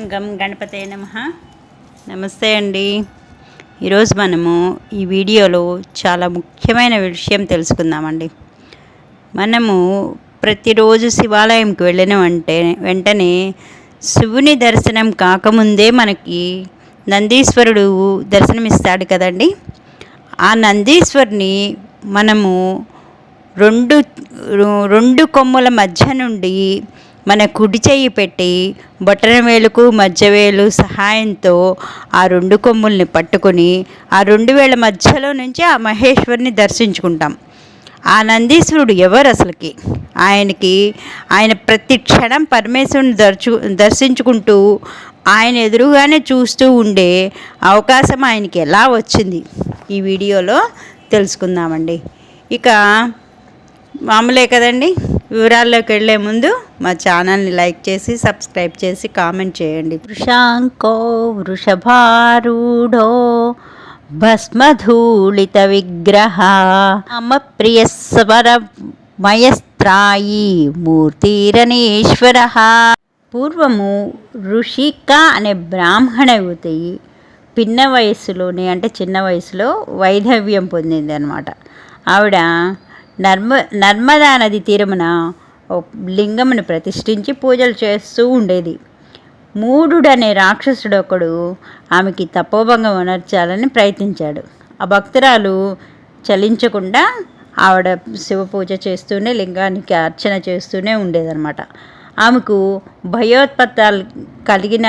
గం గణపతే నమ. నమస్తే అండి. ఈరోజు మనము ఈ వీడియోలో చాలా ముఖ్యమైన విషయం తెలుసుకుందామండి. మనము ప్రతిరోజు శివాలయంకి వెళ్ళిన వెంటే వెంటనే శివుని దర్శనం కాకముందే మనకి నందీశ్వరుడు దర్శనమిస్తాడు కదండి. ఆ నందీశ్వరుని మనము రెండు రెండు కొమ్ముల మధ్య నుండి మన కుడి చెయ్యి పెట్టి బొటనవేలుకు మధ్యవేలు సహాయంతో ఆ రెండు కొమ్ముల్ని పట్టుకొని ఆ రెండు వేల మధ్యలో నుంచి ఆ మహేశ్వరిని దర్శించుకుంటాం. ఆ నందీశ్వరుడు ఎవరు అసలుకి? ఆయనకి ఆయన ప్రతి క్షణం పరమేశ్వరుని దర్చు దర్శించుకుంటూ ఆయన ఎదురుగానే చూస్తూ ఉండే అవకాశం ఆయనకి ఎలా వచ్చింది? ఈ వీడియోలో తెలుసుకుందామండి. ఇక మామూలే కదండి? వివరాల్లోకి వెళ్ళే ముందు మా ఛానల్ని లైక్ చేసి సబ్స్క్రైబ్ చేసి కామెంట్ చేయండి. వృషాంకో వృషభారూఢో భస్మధూళిత విగ్రహ మమ ప్రియస్వర మయస్త్రాయి మూర్తిరనేశ్వర. పూర్వము ఋషిక అనే బ్రాహ్మణ యువతి పిన్న వయసులోనే అంటే చిన్న వయసులో వైధవ్యం పొందింది అనమాట ఆవిడ నర్మ నర్మదా నది తీరమున ఓ లింగమును ప్రతిష్ఠించి పూజలు చేస్తూ ఉండేది. మూఢుడనే రాక్షసుడు ఒకడు ఆమెకి తపోభంగం ఉనర్చాలని ప్రయత్నించాడు. ఆ భక్తురాలు చలించకుండా ఆవిడ శివ పూజ చేస్తూనే లింగానికి అర్చన చేస్తూనే ఉండేదన్నమాట. ఆమెకు భయోత్పత్తాలు కలిగిన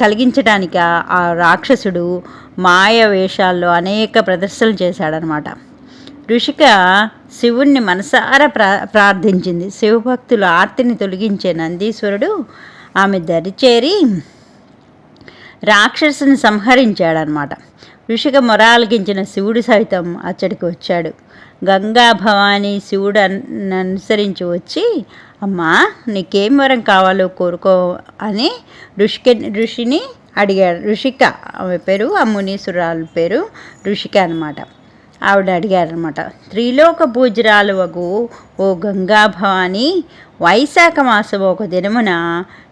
కలిగించడానికి ఆ- ఆ రాక్షసుడు మాయ వేషాల్లో అనేక ప్రదర్శనలు చేశాడనమాట ఋషిక శివుణ్ణి మనసారా ప్రా ప్రార్థించింది. శివభక్తులు ఆర్తిని తొలగించే నందీశ్వరుడు ఆమె దరిచేరి రాక్షసుని సంహరించాడనమాట. ఋషిక మొరాలగించిన శివుడు సైతం అచ్చడికి వచ్చాడు. గంగా భవాని శివుడు అన్- అనుసరించి వచ్చి అమ్మా నీకేం వరం కావాలో కోరుకో అని ఋషిక ఋషిని అడిగాడు. ఋషిక ఆమె పేరు ఆ మునీశ్వరాలు పేరు ఋషిక అనమాట. ఆవిడ అడిగారనమాట త్రిలోక పూజరాలు వగు ఓ గంగా భవాని వైశాఖ మాసం ఒక దినమున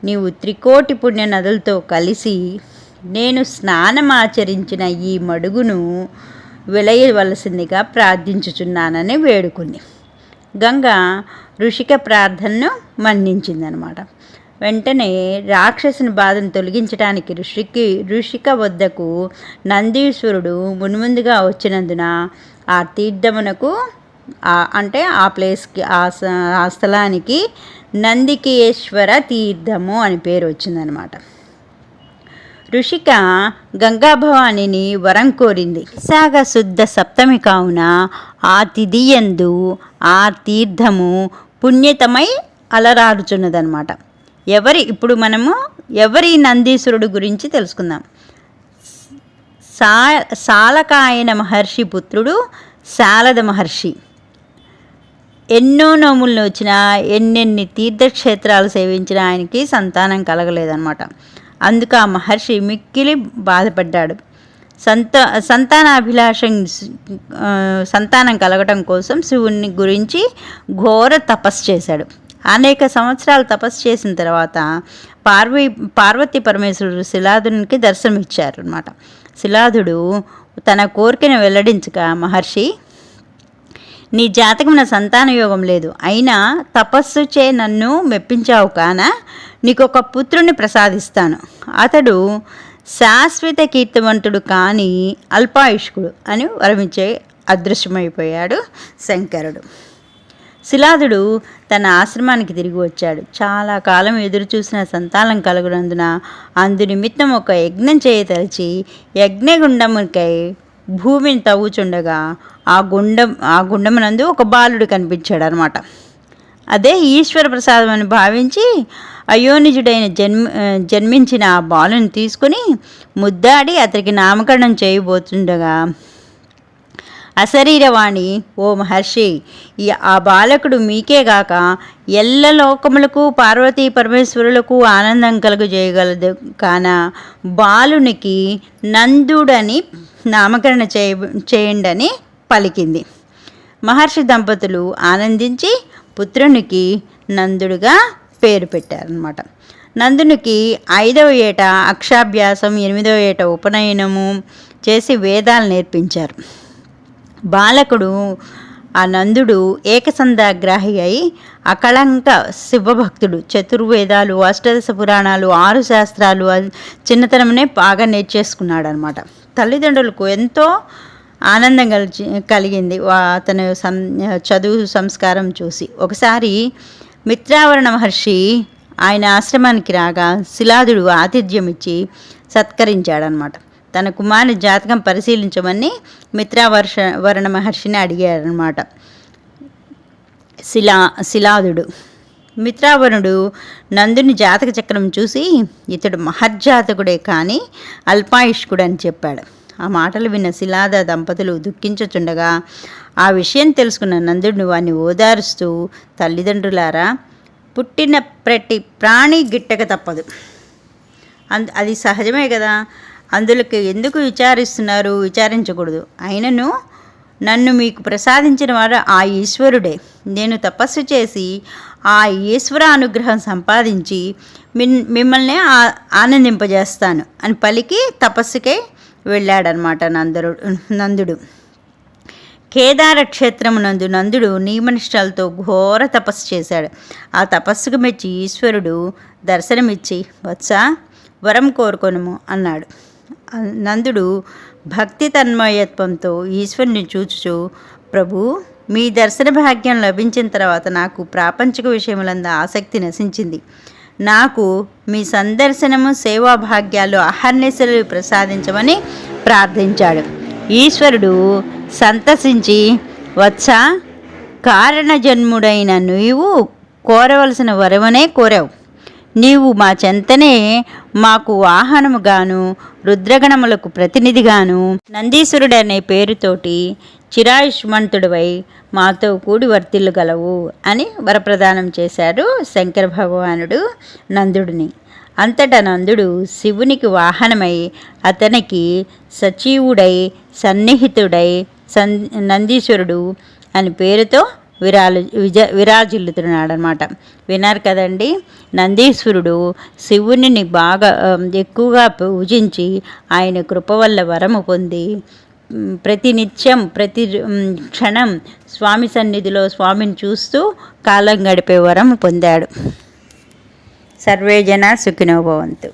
నీవు త్రికోటి పుణ్య నదులతో కలిసి నేను స్నానం ఆచరించిన ఈ మడుగును విలయవలసిందిగా ప్రార్థించుచున్నానని వేడుకుంది. గంగ ఋషిక ప్రార్థనను మన్నించిందనమాట వెంటనే రాక్షసుని బాధను తొలగించడానికి ఋషికి ఋషిక వద్దకు నందీశ్వరుడు మున్ముందుగా వచ్చినందున ఆ తీర్థమునకు అంటే ఆ ప్లేస్కి ఆ ఆ స్థలానికి నందికేశ్వర తీర్థము అని పేరు వచ్చిందనమాట ఋషిక గంగాభవానిని వరం కోరింది. విశాఖ శుద్ధ సప్తమి కావున ఆ తిథియందు ఆ తీర్థము పుణ్యతమై అలరారుచున్నదనమాట ఎవరి ఇప్పుడు మనము ఎవరి నందీశ్వరుడు గురించి తెలుసుకుందాం. సా సాలకాయన మహర్షి పుత్రుడు శారద మహర్షి. ఎన్నో నోములు వచ్చినా ఎన్నెన్ని తీర్థక్షేత్రాలు సేవించిన ఆయనకి సంతానం కలగలేదన్నమాట. అందుకు ఆ మహర్షి మిక్కిలి బాధపడ్డాడు. సంత సంతానాభిలాషం సంతానం కలగటం కోసం శివుని గురించి ఘోర తపస్సు చేశాడు. అనేక సంవత్సరాలు తపస్సు చేసిన తర్వాత పార్వీ పార్వతి పరమేశ్వరుడు శిలాదునికి దర్శనమిచ్చారు అనమాట శిలాదుడు తన కోరికను వెల్లడించగా మహర్షి నీ జాతకమున సంతాన యోగం లేదు. అయినా తపస్సు చే నన్ను మెప్పించావు కాన నీకు ఒక పుత్రుని ప్రసాదిస్తాను. అతడు శాశ్వత కీర్తివంతుడు కానీ అల్పాయుష్కుడు అని వరమించే అదృశ్యమైపోయాడు శంకరుడు. శిలాదుడు తన ఆశ్రమానికి తిరిగి వచ్చాడు. చాలా కాలం ఎదురు చూసిన సంతానం కలుగునందున అందు నిమిత్తం ఒక యజ్ఞం చేయతలిచి యజ్ఞగుండముకై భూమిని తవ్వుచుండగా ఆ గుండం ఆ గుండమునందు ఒక బాలుడు కనిపించాడు అనమాట అదే ఈశ్వర ప్రసాదం అని భావించి అయోనిజుడైన జన్మ జన్మించిన ఆ బాలుని తీసుకుని ముద్దాడి అతనికి నామకరణం చేయబోతుండగా అశరీరవాణి ఓ మహర్షి ఈ ఆ బాలకుడు మీకేగాక ఎల్ల లోకములకు పార్వతీ పరమేశ్వరులకు ఆనందం కలుగజేయగలదు కాన బాలునికి నందుడని నామకరణ చేయ చేయండి పలికింది. మహర్షి దంపతులు ఆనందించి పుత్రునికి నందుడుగా పేరు పెట్టారనమాట నందునికి ఐదవ ఏట అక్షాభ్యాసం ఎనిమిదవ ఏట ఉపనయనము చేసి వేదాలు నేర్పించారు. బాలకుడు ఆ నందుడు ఏకసంధాగ్రాహి అయి అకళంక శివభక్తుడు. చతుర్వేదాలు అష్టదశ పురాణాలు ఆరు శాస్త్రాలు చిన్నతనమునే బాగా నేర్చేసుకున్నాడు అనమాట తల్లిదండ్రులకు ఎంతో ఆనందం కలిగి కలిగింది. అతను సం చదువు సంస్కారం చూసి. ఒకసారి మిత్రావరణ మహర్షి ఆయన ఆశ్రమానికి రాగా శిలాదుడు ఆతిథ్యం ఇచ్చి సత్కరించాడనమాట. తన కుమారుని జాతకం పరిశీలించమని మిత్రావర్ష వరణ మహర్షిని అడిగాడనమాట శిలా శిలాదుడు. మిత్రావరుడు నందుని జాతక చక్రం చూసి ఇతడు మహర్జాతకుడే కానీ అల్పాయుష్కుడు అని చెప్పాడు. ఆ మాటలు విన్న శిలాద దంపతులు దుఃఖించుచుండగా ఆ విషయం తెలుసుకున్న నందుడిని వారిని ఓదారుస్తూ తల్లిదండ్రులారా పుట్టిన ప్రతి ప్రాణి గిట్టక తప్పదు. అది సహజమే కదా? అందులోకి ఎందుకు విచారిస్తున్నారు? విచారించకూడదు. అయినను నన్ను మీకు ప్రసాదించిన వాడు ఆ ఈశ్వరుడే. నేను తపస్సు చేసి ఆ ఈశ్వర అనుగ్రహం సంపాదించి మిన్ మిమ్మల్ని ఆనందింపజేస్తాను. అని పలికి తపస్సుకే వెళ్ళాడనమాట నందరుడు నందుడు. కేదార క్షేత్రమునందు నందుడు నియమనిష్టాలతో ఘోర తపస్సు చేశాడు. ఆ తపస్సుకు మెచ్చి ఈశ్వరుడు దర్శనమిచ్చి వత్సా వరం కోరుకొనుము అన్నాడు. నందుడు భక్తి తన్మయత్వంతో ఈశ్వరుని చూచుచు ప్రభు మీ దర్శన భాగ్యం లభించిన తర్వాత నాకు ప్రాపంచిక విషయములంద ఆసక్తి నశించింది. నాకు మీ సందర్శనము సేవా భాగ్యాలు అహర్నిశలు ప్రసాదించమని ప్రార్థించాడు. ఈశ్వరుడు సంతసించి వత్స కారణజన్ముడైన నీవు కోరవలసిన వరమనే కోరావు. నీవు మా చెంతనే మాకు వాహనముగాను రుద్రగణములకు ప్రతినిధిగాను. నందీశ్వరుడు అనే పేరుతోటి చిరాయుష్మంతుడివై మాతో కూడి వర్తిల్లుగలవు అని వరప్రదానం చేశారు శంకర భగవానుడు నందుడిని. అంతటా నందుడు శివునికి వాహనమై అతనికి సచీవుడై సన్నిహితుడై సన్ నందీశ్వరుడు అని పేరుతో విరాలు విజ విరాజిల్లుతున్నాడు అనమాట విన్నారు కదండి? నందీశ్వరుడు శివునిని బాగా ఎక్కువగా పూజించి ఆయన కృప వల్ల వరము పొంది ప్రతినిత్యం ప్రతి నిత్యం ప్రతి క్షణం స్వామి సన్నిధిలో స్వామిని చూస్తూ కాలం గడిపే వరం పొందాడు. సర్వే జన సుఖినోభవంతు